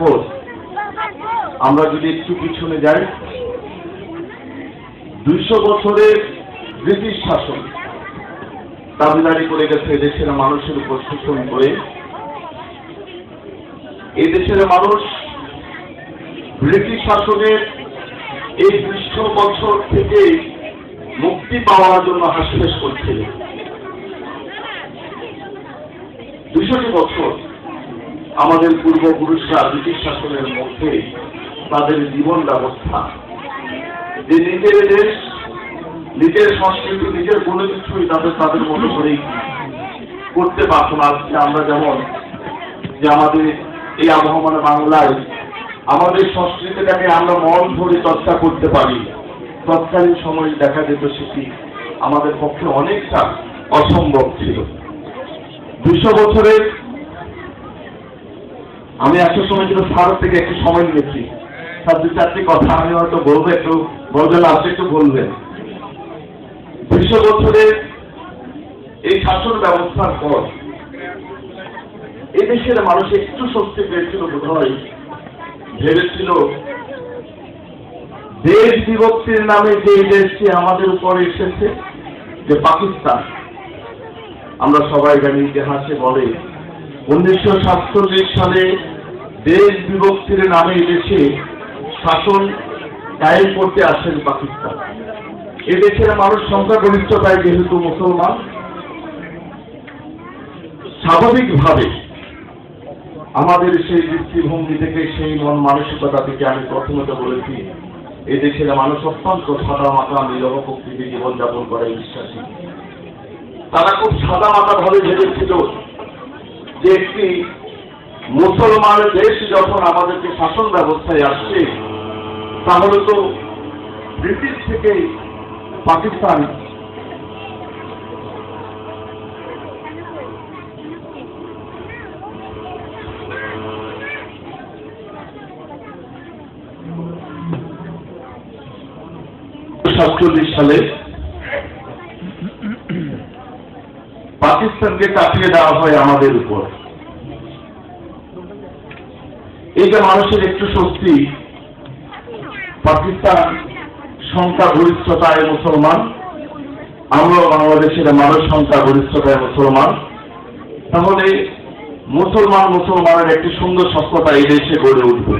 পর আমরা যদি একটু পিছনে যাই, দুইশো বছরের ব্রিটিশ শাসন দাবিদারি করে গেছে দেশের মানুষের উপর শোষণ করে। এই দেশের মানুষ ব্রিটিশ শাসনের এই দুইশো বছর থেকে মুক্তি পাওয়ার জন্য হাসপাস করছিল দুইশোটি বছর আমাদের পূর্বপুরুষরা ব্রিটিশ শাসনের মধ্যে তাদের জীবন ব্যবস্থা। যে নিজের দেশ, নিজের সংস্কৃতি, নিজের কোনো কিছুই তাদের তাদের মতো করেই করতে পারতো না। আজকে আমরা যেমন, যে আমাদের এই আবহমান বাংলায় আমাদের সংস্কৃতিটাকে আমরা মন ধরে চর্চা করতে পারি। তৎকালীন সময়ে দেখা যেত সেটি আমাদের পক্ষে অনেকটা অসম্ভব ছিল। দুশো বছরের আমি একটা সময় ছিল ভারত থেকে একটু সময় নিয়েছি। তার দু চারটি কথা, আমি হয়তো বলব, একটু বলবেন আপনি একটু বলবেন। দুইশো বছরের এই শাসন ব্যবস্থার পর এদেশের মানুষ একটু স্বস্তি পেয়েছিল বোধ হয় ভেবেছিল দেশ বিভক্তির নামে যে দেশটি আমাদের উপরে এসেছে, যে পাকিস্তান, আমরা সবাই জানি ইতিহাসে বলে, উনিশশো সাতচল্লিশ সালে দেশ বিভক্তির নামে দেশে শাসন কায়েম করতে আসেন পাকিস্তান। এদেশের মানুষ সংখ্যাগরিষ্ঠতায় যেহেতু মুসলমান, স্বাভাবিকভাবে আমাদের সেই দৃষ্টিভঙ্গি থেকে, সেই মন মানসিকতা থেকে আমি প্রথমত বলেছি এই দেশের মানুষ অত্যন্ত সাদা মাথা নিরহ প্রকৃতি জীবনযাপন করে বিশ্বাসী। তারা খুব সাদা মাথা ভাবে ভেবেছিল যে একটি মুসলমান দেশ যখন আমাদেরকে শাসন ব্যবস্থায় আসছে, তাহলে তো ব্রিটিশ থেকে পাকিস্তান সাতচল্লিশ সালে পাকিস্তানকে চাপিয়ে দেওয়া হয় আমাদের উপর। এইটা মানুষের একটু শক্তি পাকিস্তান সংখ্যা গরিষ্ঠতায় মুসলমান। আমরা বাংলাদেশের মানুষ সংখ্যা গরিষ্ঠতায় মুসলমান। তাহলে মুসলমান মুসলমানের একটি সুন্দর সভ্যতা এই দেশে গড়ে উঠবে।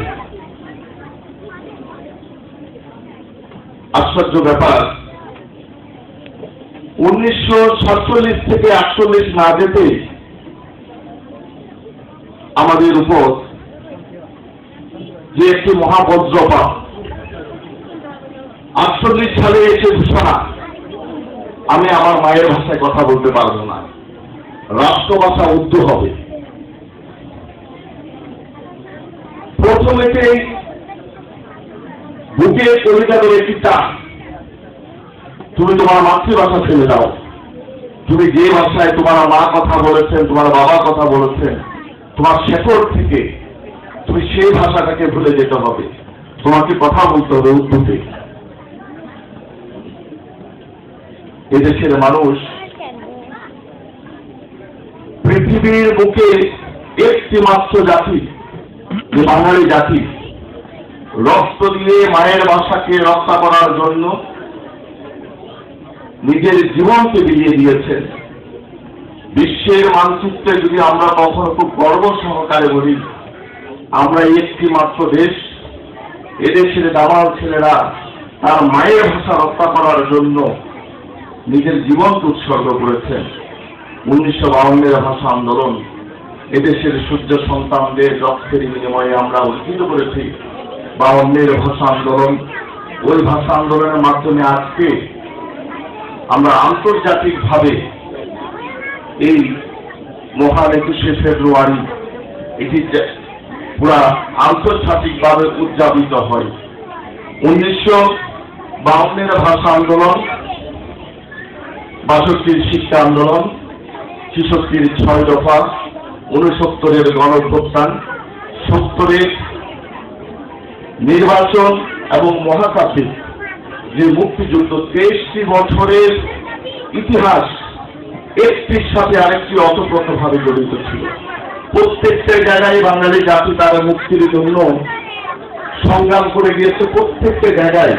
আশ্চর্য ব্যাপার, উনিশশো সাতচল্লিশ থেকে আটচল্লিশ না যেতে আমাদের উপর যে একটি মহাবজ্রপাত আটচল্লিশ সালে এসে ঘোষণা, আমি আমার মায়ের ভাষায় কথা বলতে পারব না। রাষ্ট্রভাষা উর্দু হবে। প্রথমেতেই বুকে কবিতা করে একটি টান, তুমি তোমার মাতৃভাষা ছেড়ে দাও তুমি যে ভাষায় তোমার মা কথা বলেছেন, তোমার বাবা কথা বলেছেন, তোমার শেকড় থেকে তুমি সেই ভাষাটাকে ভুলে যেতে হবে। তোমাকে কথা বলতে হবে উর্দুতে। এদেশের মানুষ পৃথিবীর বুকে একটি মাত্র জাতি, যে বাঙালি জাতি। রক্ত দিয়ে মায়ের ভাষাকে রক্ষা করার জন্য নিজের জীবনকে বিলিয়ে দিয়েছেন। বিশ্বের মানচিত্রে যদি আমরা কখনো খুব গর্ব সহকারে বলি আমরা একটি মাত্র দেশ এদেশের দামাল ছেলেরা তার মায়ের ভাষা রক্ষা করার জন্য নিজের জীবনকে উৎসর্গ করেছেন। উনিশশো বাউন্নের ভাষা আন্দোলন এদেশের সূর্য সন্তানদের রক্তের বিনিময়ে আমরা অর্জিত করেছি। বাউন্নের ভাষা আন্দোলন, ওই ভাষা আন্দোলনের মাধ্যমে আজকে আমরা আন্তর্জাতিকভাবে এই মহান একুশে ফেব্রুয়ারি, এটি পুরা আন্তর্জাতিকভাবে উদযাপিত হয়। উনিশশো বাউন্নের ভাষা আন্দোলন, বাষট্টির শিক্ষা আন্দোলন, ছিষট্টির ছয় দফা উনসত্তরের গণপ্রস্থান সত্তরের নির্বাচন এবং মহাকাশে যে মুক্তিযুদ্ধ, তেইশটি বছরের ইতিহাস একটির সাথে আরেকটি অতপ্রতভাবে জড়িত ছিল। প্রত্যেকটা জায়গায় বাঙালি জাতি তারা মুক্তির জন্য সংগ্রাম করে গিয়েছে প্রত্যেকটা জায়গায়।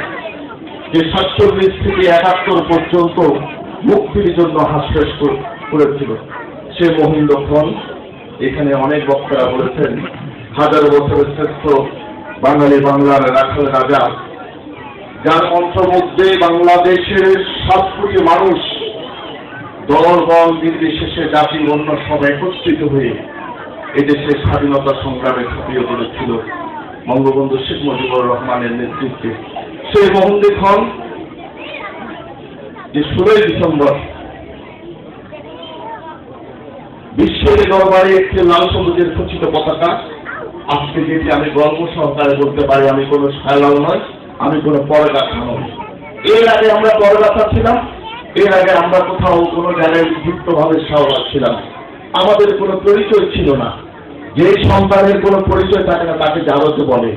যে সাতচল্লিশ থেকে একাত্তর পর্যন্ত মুক্তির জন্য হাস্যাস করেছিল। সে মহিন্দক্ষণ এখানে অনেক বক্তারা বলেছেন, হাজার বছরের শ্রেষ্ঠ বাঙালি বাংলার রাখাল রাজা, যার মন্ত্রমধ্যে বাংলাদেশের সাত কোটি মানুষ দল বল নির্বিশেষে জাতি অন্য সব একত্রিত হয়ে এদেশে স্বাধীনতা সংগ্রামে ঝাঁপিয়ে পড়েছিল বঙ্গবন্ধু শেখ মুজিবুর রহমানের নেতৃত্বে। সেই মোহনদী খন যে ষোলোই ডিসেম্বর বিশ্বের দরবারে একটি লাল সবুজের খচিত পতাকা, আজকে যেটি আমি গল্প সহকারে বলতে পারি, আমি কোনো সায়লাও নয় আমি কোনো পরগাথা নই। এর আগে আমরা পরগাথা ছিলাম, এর আগে আমরা কোথাও কোনো জায়গায় যুক্তভাবে ভাবে ছিলাম। আমাদের কোনো পরিচয় ছিল না। যে সন্তানের কোনো পরিচয় থাকে না, তাকে জাগতে বলে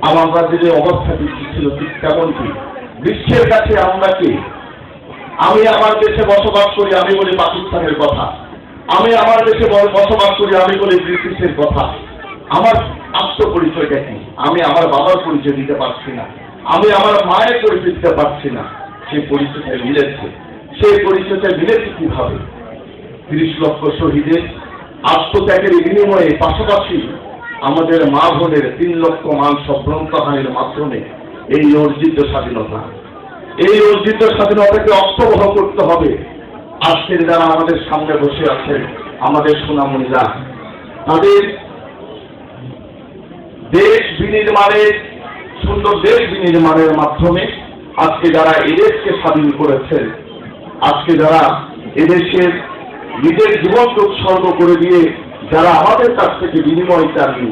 আমার যে অবস্থা ছিল ঠিক তেমন কি? বিশ্বের কাছে আমরা কি? আমি আমার দেশে বসবাস করি, আমি বলি পাকিস্তানের কথা। আমি আমার দেশে বসবাস করি, আমি বলি ব্রিটিশের কথা। আমার আত্মপরিচয়টা কি? আমি আমার বাবার পরিচয় দিতে পারছি না। আমি আমার মায়ের পরিচয় দিতে পারছি না। সেই পরিচয়টা মিলেছে। সেই পরিচয়টা মিলেছে কীভাবে? তিরিশ লক্ষ শহীদের আত্মত্যাগের বিনিময়ে পাশাপাশি আমাদের মা বোনের তিন লক্ষ মান সম্ভ্রান্তহানির মাধ্যমে এই অর্জিত স্বাধীনতা। এই অর্জিত স্বাধীনতাকে অর্থবহ করতে হবে। আজকের যারা আমাদের সামনে বসে আছেন, আমাদের সোনামণিরা, তাদের দেশ বিনির্মাণের, সুন্দর দেশ বিনির্মাণের মাধ্যমে আজকে যারা এদেশকে স্বাধীন করেছেন, আজকে যারা এদেশের নিজের জীবনকে উৎসর্গ করে দিয়ে যারা আমাদের কাছ থেকে বিনিময় চাননি,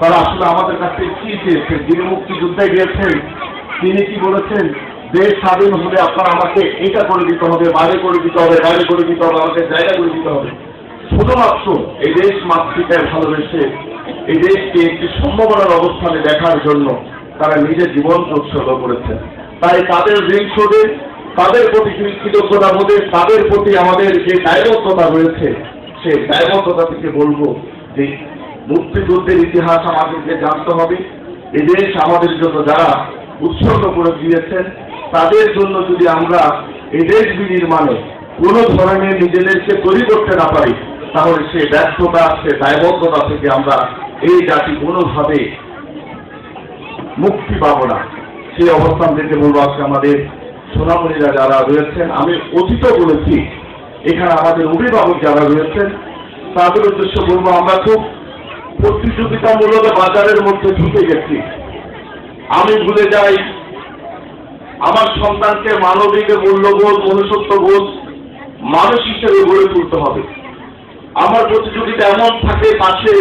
তারা আসলে আমাদের কাছ থেকে কি চেয়েছেন? যিনি মুক্তিযুদ্ধে গিয়েছেন, তিনি কি বলেছেন? দেশ স্বাধীন হলে আপনারা আমাকে এটা করে দিতে হবে, বাইরে করে দিতে হবে, বাইরে করে দিতে হবে, আমাকে জায়গা করে দিতে হবে। শুধুমাত্র এই দেশ মাতৃকায় ভালোবেসে এই দেশকে একটি সম্ভাবনার অবস্থানে দেখার জন্য তারা নিজের জীবনকে উৎসর্গ করেছেন। তাই তাদের ঋণ শোধে তাদের প্রতি কৃতজ্ঞতা বোধে, তাদের প্রতি আমাদের যে দায়বদ্ধতা রয়েছে, সেই দায়বদ্ধতা থেকে বলব যে মুক্তিযুদ্ধের ইতিহাস আমাদেরকে জানতে হবে। এই দেশ আমাদের জন্য যারা উৎসর্গ করে দিয়েছেন, তাদের জন্য যদি আমরা এই দেশ বিনির্মাণে কোনো ধরনের নিজেদেরকে তৈরি করতে না পারি, তাহলে সে ব্যর্থতা, সে দায়বদ্ধতা থেকে আমরা এই জাতি কোনোভাবে মুক্তি পাবো না। সেই অবস্থান থেকে বলব আজকে আমাদের সোনামণিরা যারা রয়েছেন, আমি অতীত বলেছি, এখানে আমাদের অভিভাবক যারা রয়েছেন, তাদের উদ্দেশ্য বলব, আমরা খুব প্রতিযোগিতামূলক বাজারের মধ্যে ঢুকে গেছি। আমি ভুলে যাই, আমার সন্তানকে মানবিক মূল্যবোধ, মনুষ্যত্ববোধ, মানুষ হিসেবে গড়ে তুলতে হবে। আমার প্রতিযোগিতা এমন থাকে পাশে,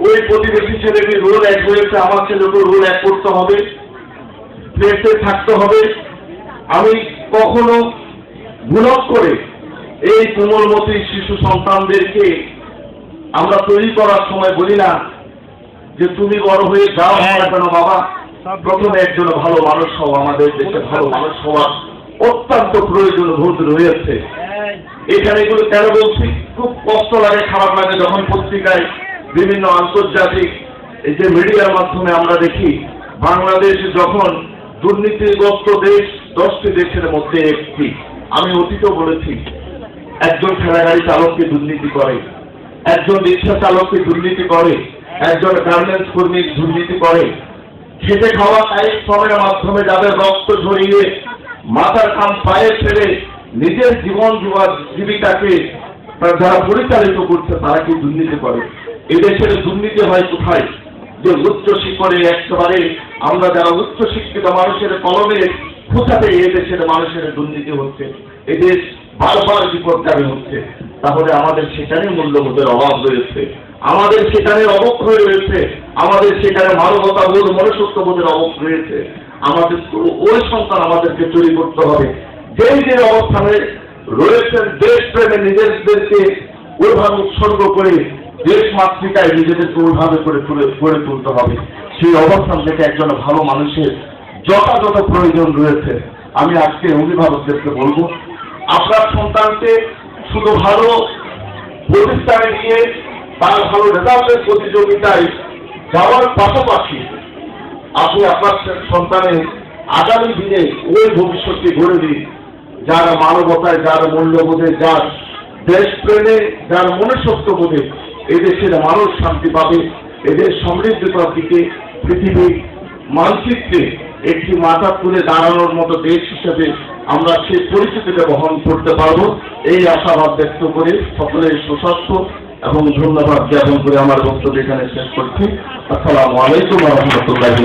ওই প্রতিবেশী ছেলেটি রোল এক হয়েছে, আমার ছেলেকে রোল এক করতে হবে। প্লেসে থাকতে হবে। আমি কখনো ভুলক করে এই কোমলমতি শিশু সন্তানদেরকে আমরা তৈরি করার সময় বলি না যে তুমি বড় হয়ে যাও না কেন বাবা। প্রথমে একজন ভালো মানুষ হওয়া আমাদের দেশে ভালো মানুষ হওয়া অত্যন্ত প্রয়োজন বোধ রয়েছে। এখানে এগুলো কেন বলছি? খুব কষ্ট লাগে খারাপ লাগে যখন পত্রিকায় বিভিন্ন আন্তর্জাতিক এই যে মিডিয়ার মাধ্যমে আমরা দেখি বাংলাদেশ যখন দুর্নীতিগ্রস্ত দেশ দশটি দেশের মধ্যে একটি। আমি অতীত বলেছি, একজন ঠেলাগাড়ি চালককে দুর্নীতি করে, একজন রিক্সা চালককে দুর্নীতি করে, একজন গার্মেন্টস কর্মী দুর্নীতি করে। খেতে খাওয়া কায়িক শ্রমের মাধ্যমে যাদের রক্ত ঝরিয়ে মাথার খাম পায়ে ফেলে নিজের জীবন জীবা- জীবিকাকে যারা পরিচালিত করছে, তারা কি দুর্নীতি করে? এদেশের দুর্নীতি হয় কোথায়? যে উচ্চ শিক্ষণে একেবারে আমরা যারা উচ্চ শিক্ষিত মানুষের কলমে খোঁচাতে এদেশের মানুষের দুর্নীতি হচ্ছে এদেশ বারবার বিপদগামী হচ্ছে, তাহলে আমাদের সেখানে মূল্যবোধের অভাব রয়েছে। আমাদের সেখানে অবক্ষয় রয়েছে, আমাদের সেখানে মানবতা বোধ মনুষ্যত্ব বোধের অভাব রয়েছে। আমাদের ওই সন্তান আমাদেরকে তৈরি করতে হবে। যেই যে অবস্থানে রয়েছেন দেশ প্রেমে নিজেদেরকে ওইভাবে উৎসর্গ করে দেশ মাতৃকায় নিজেদেরকে ওইভাবে করে তুলে, গড়ে তুলতে হবে। সেই অবস্থান থেকে একজন ভালো মানুষের যথাযথ প্রয়োজন রয়েছে। আমি আজকে অভিভাবকদেরকে বলব, আপনার সন্তানকে শুধু ভালো প্রতিষ্ঠানে নিয়ে তার ভালো রেজাল্টের প্রতিযোগিতায় যাওয়ার পাশাপাশি আপনি আপনার সন্তানের আগামী দিনে ওই ভবিষ্যৎকে গড়ে দিন, যার মানবতায়, যার মূল্যবোধে, যার দেশপ্রেমে, যার মনুষ্যত্ব বোধে এদেশের মানুষ শান্তি পাবে, এদের সমৃদ্ধতার দিকে পৃথিবীর মানচিত্রে একটি মাথা তুলে দাঁড়ানোর মতো দেশ হিসেবে আমরা সেই পরিস্থিতিটা বহন করতে পারব। এই আশাবাদ ব্যক্ত করে সকলের সুস্বাস্থ্য এবং ধন্যবাদ জ্ঞাপন করে আমার বক্তব্য এখানে শেষ করছি। আসসালামু আলাইকুম রহমতুল্লাহি